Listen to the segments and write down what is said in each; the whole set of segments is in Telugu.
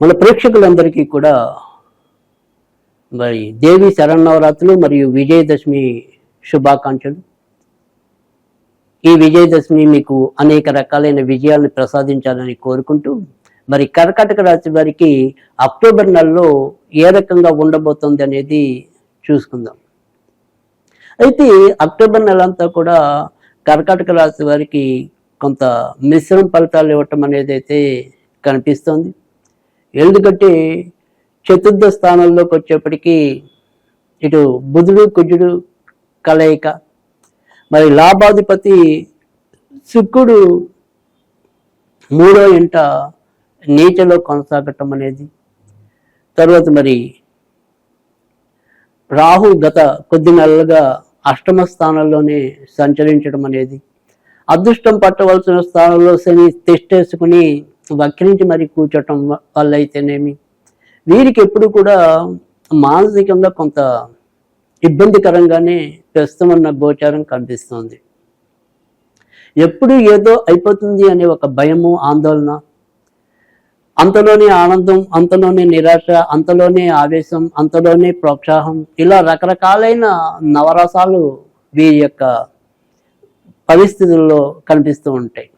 మన ప్రేక్షకులందరికీ కూడా మరి దేవి శరన్నవరాత్రులు మరియు విజయదశమి శుభాకాంక్షలు. ఈ విజయదశమి మీకు అనేక రకాలైన విజయాలను ప్రసాదించాలని కోరుకుంటూ మరి కర్కాటక రాశి వారికి అక్టోబర్ నెలలో ఏ రకంగా ఉండబోతుంది అనేది చూసుకుందాం. అయితే అక్టోబర్ నెల అంతా కూడా కర్కాటక రాశి వారికి కొంత మిశ్రమ ఫలితాలు ఇవ్వటం అనేది అయితే కనిపిస్తోంది. ఎందుకంటే చతుర్థ స్థానంలోకి వచ్చేప్పటికీ ఇటు బుధుడు కుజుడు కలయిక. మరి లాభాధిపతి శుక్రుడు మూడో ఇంట నీచలో కొనసాగటం అనేది. తర్వాత మరి రాహు గత కొద్ది నెలలుగా అష్టమ స్థానంలోనే సంచరించడం అనేది. అదృష్టం పట్టవలసిన స్థానంలో శని తిష్టేసుకుని వక్రించి మరి కూర్చోటం వల్ల అయితేనేమి వీరికి ఎప్పుడు కూడా మానసికంగా కొంత ఇబ్బందికరంగానే ప్రస్తుతం ఉన్న గోచారం కనిపిస్తుంది. ఎప్పుడు ఏదో అయిపోతుంది అనే ఒక భయము ఆందోళన అంతలోనే ఆనందం అంతలోనే నిరాశ అంతలోనే ఆవేశం అంతలోనే ప్రోత్సాహం ఇలా రకరకాలైన నవరసాలు వీరి యొక్క పరిస్థితుల్లో కనిపిస్తూ ఉంటాయి.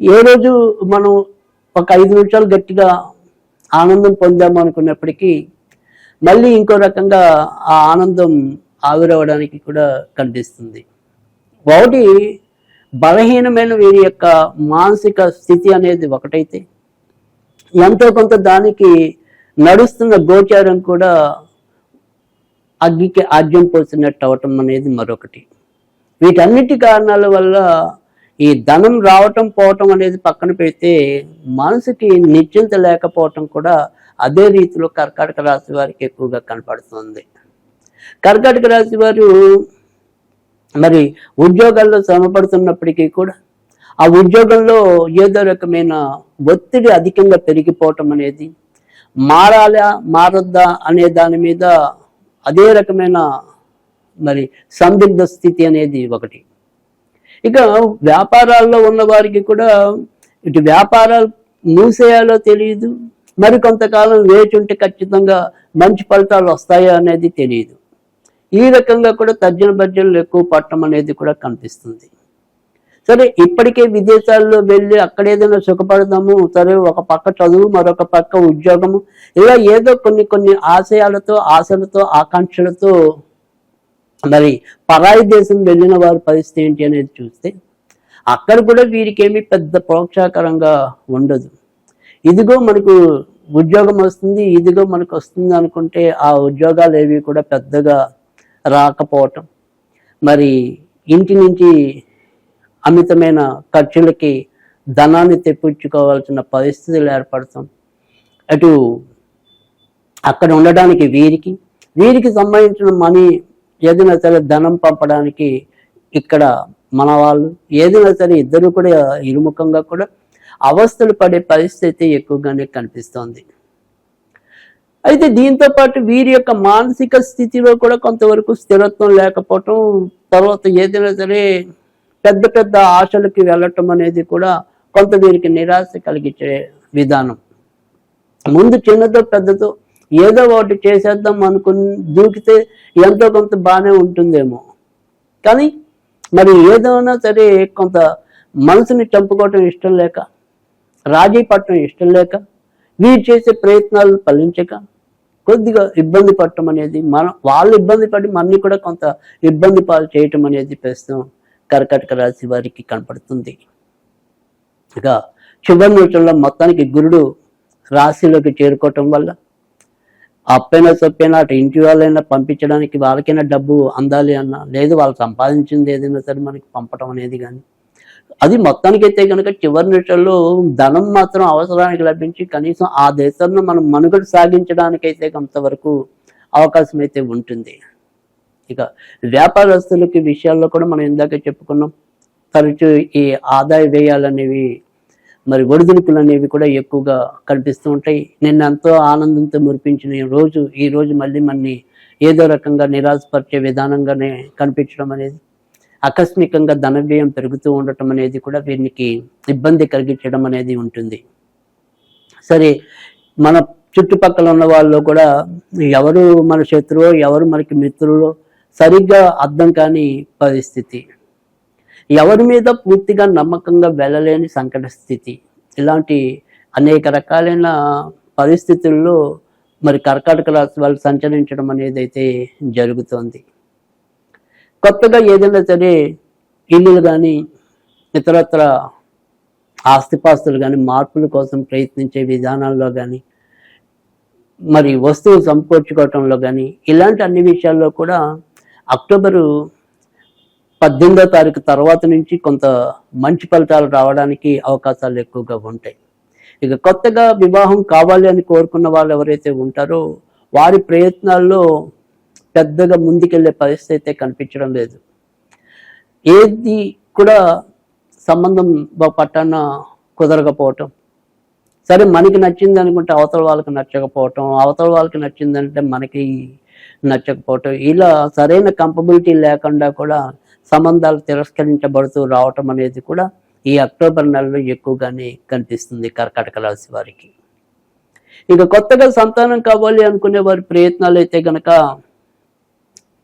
ఏ రోజు మనం ఒక ఐదు నిమిషాలు గట్టిగా ఆనందం పొందాము అనుకున్నప్పటికీ మళ్ళీ ఇంకో రకంగా ఆ ఆనందం ఆవిరవడానికి కూడా కనిపిస్తుంది. ఒకటి బలహీనమైన వీరి యొక్క మానసిక స్థితి అనేది ఒకటైతే ఎంతో కొంత దానికి నడుస్తున్న గోచారం కూడా అగ్గికి ఆజ్యం పోసినట్టు అవటం అనేది మరొకటి. వీటన్నిటి కారణాల వల్ల ఈ ధనం రావటం పోవటం అనేది పక్కన పెడితే మనసుకి నిశ్చింత లేకపోవటం కూడా అదే రీతిలో కర్కాటక రాశి వారికి ఎక్కువగా కనపడుతుంది. కర్కాటక రాశి వారు మరి ఉద్యోగాల్లో శ్రమపడుతున్నప్పటికీ కూడా ఆ ఉద్యోగంలో ఏదో రకమైన ఒత్తిడి అధికంగా పెరిగిపోవటం అనేది మారాలా మారొద్దా అనే దాని మీద అదే రకమైన మరి సందిగ్ధ స్థితి అనేది ఒకటి. ఇక వ్యాపారాల్లో ఉన్న వారికి కూడా ఇటు వ్యాపారాలు మూసేయాలో తెలియదు. మరి కొంతకాలం వేచి ఉంటే ఖచ్చితంగా మంచి ఫలితాలు వస్తాయో అనేది తెలియదు. ఈ రకంగా కూడా తర్జన భర్జనలు ఎక్కువ పట్టడం అనేది కూడా కనిపిస్తుంది. సరే ఇప్పటికే విదేశాల్లో వెళ్ళి అక్కడ ఏదైనా సుఖపడదాము సరే ఒక పక్క చదువు మరొక పక్క ఉద్యోగము ఇలా ఏదో కొన్ని కొన్ని ఆశయాలతో ఆశలతో ఆకాంక్షలతో మరి పరాయి దేశం వెళ్ళిన వారి పరిస్థితి ఏంటి అనేది చూస్తే అక్కడ కూడా వీరికేమీ పెద్ద ప్రోక్షాకరంగా ఉండదు. ఇదిగో మనకు ఉద్యోగం వస్తుంది ఇదిగో మనకు వస్తుంది అనుకుంటే ఆ ఉద్యోగాలు ఏవి కూడా పెద్దగా రాకపోవటం. మరి ఇంటి నుంచి అమితమైన ఖర్చులకి ధనాన్ని తెప్పించుకోవాల్సిన పరిస్థితులు ఏర్పడతాం. అటు అక్కడ ఉండడానికి వీరికి వీరికి సంబంధించిన మనీ ఏదైనా సరే ధనం పంపడానికి ఇక్కడ మన వాళ్ళు ఏదైనా సరే ఇద్దరు కూడా ఇరుముఖంగా కూడా అవస్థలు పడే పరిస్థితి ఎక్కువగానే కనిపిస్తోంది. అయితే దీంతో పాటు వీరి యొక్క మానసిక స్థితిలో కూడా కొంతవరకు స్థిరత్వం లేకపోవటం తర్వాత ఏదైనా సరే పెద్ద పెద్ద ఆశలకి వెళ్ళటం అనేది కూడా కొంత వీరికి నిరాశ కలిగించే విధానం. ముందు చిన్నదో పెద్దదో ఏదో ఒకటి చేసేద్దాం అనుకుని దూకితే ఎంతో కొంత బాగానే ఉంటుందేమో. కానీ మరి ఏదైనా సరే కొంత మనసుని చంపుకోవటం ఇష్టం లేక రాజీ పట్టడం ఇష్టం లేక వీరు చేసే ప్రయత్నాలు ఫలించక కొద్దిగా ఇబ్బంది పడటం అనేది మన వాళ్ళు ఇబ్బంది పడి మనని కూడా కొంత ఇబ్బంది పాలు చేయటం అనేది ప్రస్తుతం కర్కటక రాశి వారికి కనపడుతుంది. ఇక చివరి నిమిషంలో మొత్తానికి గురుడు రాశిలోకి చేరుకోవటం వల్ల అప్పైనా సొప్పైనా అటు ఇంటి వాళ్ళైనా పంపించడానికి వాళ్ళకైనా డబ్బు అందాలి అన్న లేదు వాళ్ళు సంపాదించింది ఏదైనా సరే మనకి పంపటం అనేది కానీ. అది మొత్తానికైతే కనుక చివరి నిమిషంలో ధనం మాత్రం అవసరానికి లభించి కనీసం ఆ దేశంలో మనం మనుగడ సాగించడానికైతే కొంతవరకు అవకాశం అయితే ఉంటుంది. ఇక వ్యాపారస్తులకి విషయాల్లో కూడా మనం ఇందాక చెప్పుకున్నాం. తరచు ఈ ఆదాయ వ్యయాలు అనేవి మరి ఒడిదుడుకులు అనేవి కూడా ఎక్కువగా కనిపిస్తూ ఉంటాయి. నిన్న ఎంతో ఆనందంతో మురిపించిన రోజు ఈ రోజు మళ్ళీ మనని ఏదో రకంగా నిరాశపరిచే విధానంగానే కనిపించడం అనేది ఆకస్మికంగా ధన వ్యయం పెరుగుతూ ఉండటం అనేది కూడా వీరికి ఇబ్బంది కలిగించడం అనేది ఉంటుంది. సరే మన చుట్టుపక్కల ఉన్న వాళ్ళు కూడా ఎవరు మన శత్రువో ఎవరు మనకి మిత్రులో సరిగ్గా అర్థం కాని పరిస్థితి. ఎవరి మీద పూర్తిగా నమ్మకంగా వెళ్ళలేని సంకట స్థితి. ఇలాంటి అనేక రకాలైన పరిస్థితుల్లో మరి కర్కాటక రాశి వాళ్ళు సంచరించడం అనేది అయితే జరుగుతోంది. కొత్తగా ఏదైనా సరే ఇల్లులు కానీ ఇతరత్ర ఆస్తిపాస్తులు కానీ మార్పుల కోసం ప్రయత్నించే విధానాల్లో కానీ మరి వస్తువులు సమకూర్చుకోవటంలో కానీ ఇలాంటి అన్ని విషయాల్లో కూడా అక్టోబరు పద్దెనిమిదో తారీఖు తర్వాత నుంచి కొంత మంచి ఫలితాలు రావడానికి అవకాశాలు ఎక్కువగా ఉంటాయి. ఇక కొత్తగా వివాహం కావాలి అని కోరుకున్న వాళ్ళు ఎవరైతే ఉంటారో వారి ప్రయత్నాల్లో పెద్దగా ముందుకెళ్ళే పరిస్థితి అయితే కనిపించడం లేదు. ఏది కూడా సంబంధం పట్టాన కుదరకపోవటం. సరే మనకి నచ్చింది అనుకుంటే అవతల వాళ్ళకి నచ్చకపోవటం అవతల వాళ్ళకి నచ్చిందంటే మనకి నచ్చకపోవటం. ఇలా సరైన కంపబిలిటీ లేకుండా కూడా సంబంధాలు తిరస్కరించబడుతూ రావటం అనేది కూడా ఈ అక్టోబర్ నెలలో ఎక్కువగానే కనిపిస్తుంది కర్కాటక రాశి వారికి. ఇక కొత్తగా సంతానం కావాలి అనుకునే వారి ప్రయత్నాలు అయితే గనక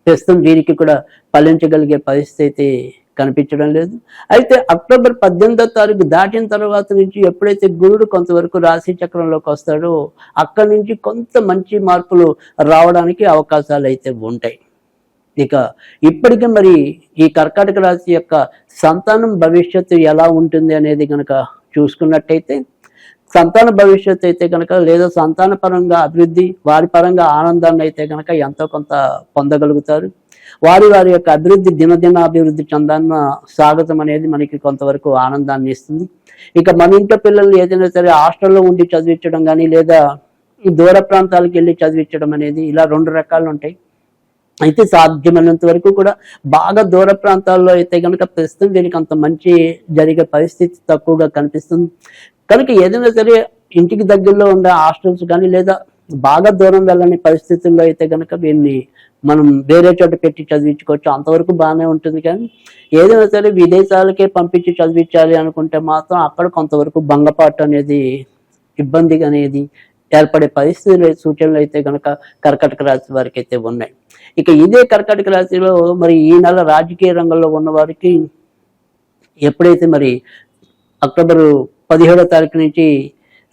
ప్రస్తుతం వీరికి కూడా ఫలించగలిగే పరిస్థితి అయితే కనిపించడం లేదు. అయితే అక్టోబర్ పద్దెనిమిదో తారీఖు దాటిన తర్వాత నుంచి ఎప్పుడైతే గురుడు కొంతవరకు రాశి చక్రంలోకి వస్తాడో అక్కడి నుంచి కొంత మంచి మార్పులు రావడానికి అవకాశాలు అయితే ఉంటాయి. ఇక ఇప్పటికీ మరి ఈ కర్కాటక రాశి యొక్క సంతానం భవిష్యత్తు ఎలా ఉంటుంది అనేది కనుక చూసుకున్నట్టయితే సంతాన భవిష్యత్తు అయితే కనుక లేదా సంతాన పరంగా అభివృద్ధి వారి పరంగా ఆనందాన్ని అయితే కనుక ఎంతో కొంత పొందగలుగుతారు. వారి వారి యొక్క అభివృద్ధి దినదిన అభివృద్ధి చెందాన్న స్వాగతం అనేది మనకి కొంతవరకు ఆనందాన్ని ఇస్తుంది. ఇక మన ఇంట్లో పిల్లలు ఏదైనా సరే హాస్టల్లో ఉండి చదివించడం కానీ లేదా ఈ దూర ప్రాంతాలకు వెళ్ళి చదివించడం అనేది ఇలా రెండు రకాలు ఉంటాయి అయితే సాధ్యమైనంత వరకు కూడా బాగా దూర ప్రాంతాల్లో అయితే కనుక ప్రస్తుతం దీనికి అంత మంచి జరిగే పరిస్థితి తక్కువగా కనిపిస్తుంది. కనుక ఏదైనా సరే ఇంటికి దగ్గరలో ఉండే హాస్టల్స్ కానీ లేదా బాగా దూరం వెళ్ళని పరిస్థితుల్లో అయితే కనుక వీరిని మనం వేరే చోట పెట్టి చదివించుకోవచ్చు. అంతవరకు బాగానే ఉంటుంది కానీ ఏదైనా సరే విదేశాలకే పంపించి చదివించాలి అనుకుంటే మాత్రం అక్కడ కొంతవరకు భంగపాటు అనేది ఇబ్బంది అనేది ఏర్పడే పరిస్థితులు సూచనలు అయితే కనుక కర్కటక రాశి వారికి అయితే ఉన్నాయి. ఇక ఇదే కర్కటక రాశిలో మరి ఈ నెల రాజకీయ రంగంలో ఉన్న వారికి ఎప్పుడైతే మరి అక్టోబర్ పదిహేడో తారీఖు నుంచి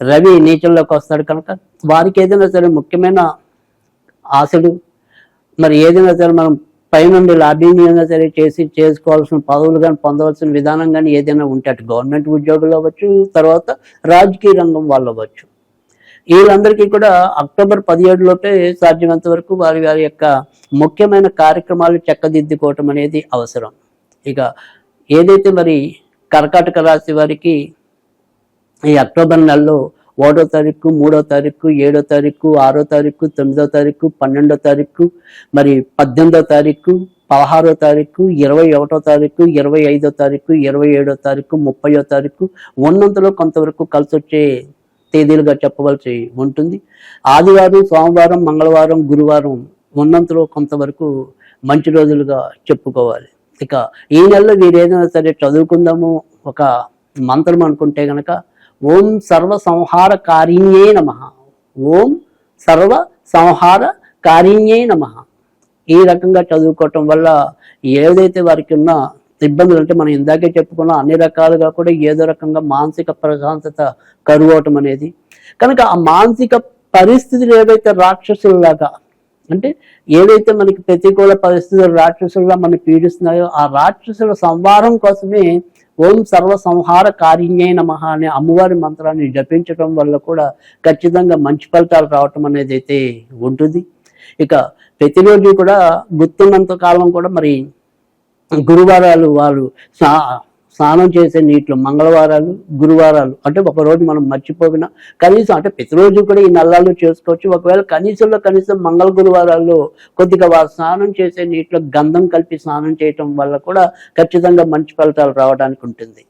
రవి నీచంలోకి వస్తాడు కనుక వారికి ఏదైనా సరే ముఖ్యమైన ఆశలు మరి ఏదైనా సరే మనం పైనుండి లాబింగ్ అయినా సరే చేసి చేసుకోవాల్సిన పదవులు కానీ పొందవలసిన విధానం కానీ ఏదైనా ఉంటే అటు గవర్నమెంట్ ఉద్యోగులు అవ్వచ్చు తర్వాత రాజకీయ రంగం వాళ్ళు అవ్వచ్చు. వీళ్ళందరికీ కూడా అక్టోబర్ పదిహేడు లోపే సాధ్యమైనంత వరకు వారి వారి యొక్క ముఖ్యమైన కార్యక్రమాలు చెక్కదిద్దుకోవటం అనేది అవసరం. ఇక ఏదైతే మరి కర్కాటక రాశి వారికి ఈ అక్టోబర్ నెలలో ఒకటో తారీఖు మూడో తారీఖు ఏడో తారీఖు ఆరో తారీఖు తొమ్మిదో తారీఖు పన్నెండో తారీఖు మరి పద్దెనిమిదో తారీఖు పదహారో తారీఖు ఇరవై ఒకటో తారీఖు ఇరవై ఐదో తారీఖు ఇరవై ఏడో తారీఖు ముప్పయో తారీఖు ఉన్నంతలో కొంతవరకు కలిసి వచ్చే తేదీలుగా చెప్పవలసి ఉంటుంది. ఆదివారం సోమవారం మంగళవారం గురువారం ఉన్నంతలో కొంతవరకు మంచి రోజులుగా చెప్పుకోవాలి. ఇక ఈ నెలలో మీరు ఏదైనా సరే చదువుకుందాము ఒక మంత్రం అనుకుంటే గనక ఓం సర్వ సంహార కారిణ్యే నమ. ఓం సర్వ సంహార కారిణ్యే నమ. ఈ రకంగా చదువుకోవటం వల్ల ఏదైతే వారికి ఉన్న ఇబ్బందులు అంటే మనం ఇందాకే చెప్పుకున్నాం అన్ని రకాలుగా కూడా ఏదో రకంగా మానసిక ప్రశాంతత కరువవటం అనేది. కనుక ఆ మానసిక పరిస్థితులు ఏవైతే రాక్షసులలాగా అంటే ఏవైతే మనకి ప్రతికూల పరిస్థితులు రాక్షసులుగా మనం పీడిస్తున్నాయో ఆ రాక్షసుల సంహారం కోసమే ఓం సర్వ సంహార కారిణ్యే నమ అనే అమ్మవారి మంత్రాన్ని జపించడం వల్ల కూడా ఖచ్చితంగా మంచి ఫలితాలు రావటం అనేది అయితే ఉంటుంది. ఇక ప్రతిరోజు కూడా గుర్తున్నంత కాలం కూడా మరి గురువారాలు వాళ్ళు స్నా స్నానం చేసే నీటిలో మంగళవారాలు గురువారాలు అంటే ఒక రోజు మనం మర్చిపోయినా కనీసం అంటే ప్రతిరోజు కూడా ఈ నల్లాలు చేసుకోవచ్చు. ఒకవేళ కనీసంలో కనీసం మంగళ గురువారాల్లో కొద్దిగా వారు స్నానం చేసే నీటిలో గంధం కలిపి స్నానం చేయటం వల్ల కూడా ఖచ్చితంగా మంచి ఫలితాలు రావడానికి ఉంటుంది.